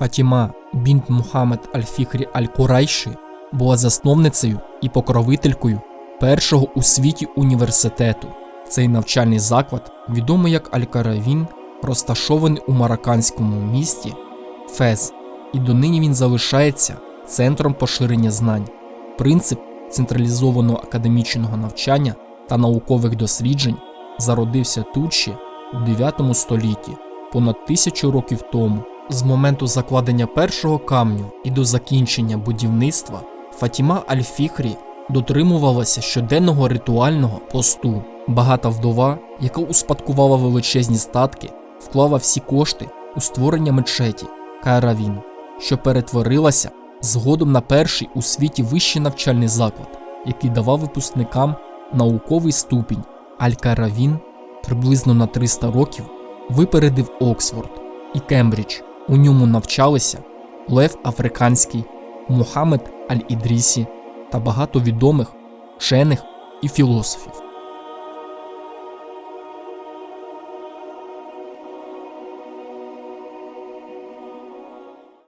Фатіма бінт Мухаммед Аль-Фіхрі Аль-Курайші була засновницею і покровителькою першого у світі університету. Цей навчальний заклад, відомий як Аль-Каравін, розташований у марокканському місті Фез, і донині він залишається центром поширення знань. Принцип централізованого академічного навчання та наукових досліджень зародився тут ще у 9 столітті, понад тисячу років тому. З моменту закладення першого камню і до закінчення будівництва Фатіма Аль-Фіхрі дотримувалася щоденного ритуального посту. Багата вдова, яка успадкувала величезні статки, вклала всі кошти у створення мечеті Кайравін, що перетворилася згодом на перший у світі вищий навчальний заклад, який давав випускникам науковий ступінь. Аль-Каравін приблизно на 300 років випередив Оксфорд і Кембридж. У ньому навчалися Лев Африканський, Мухаммед Аль-Ідрісі та багато відомих вчених і філософів.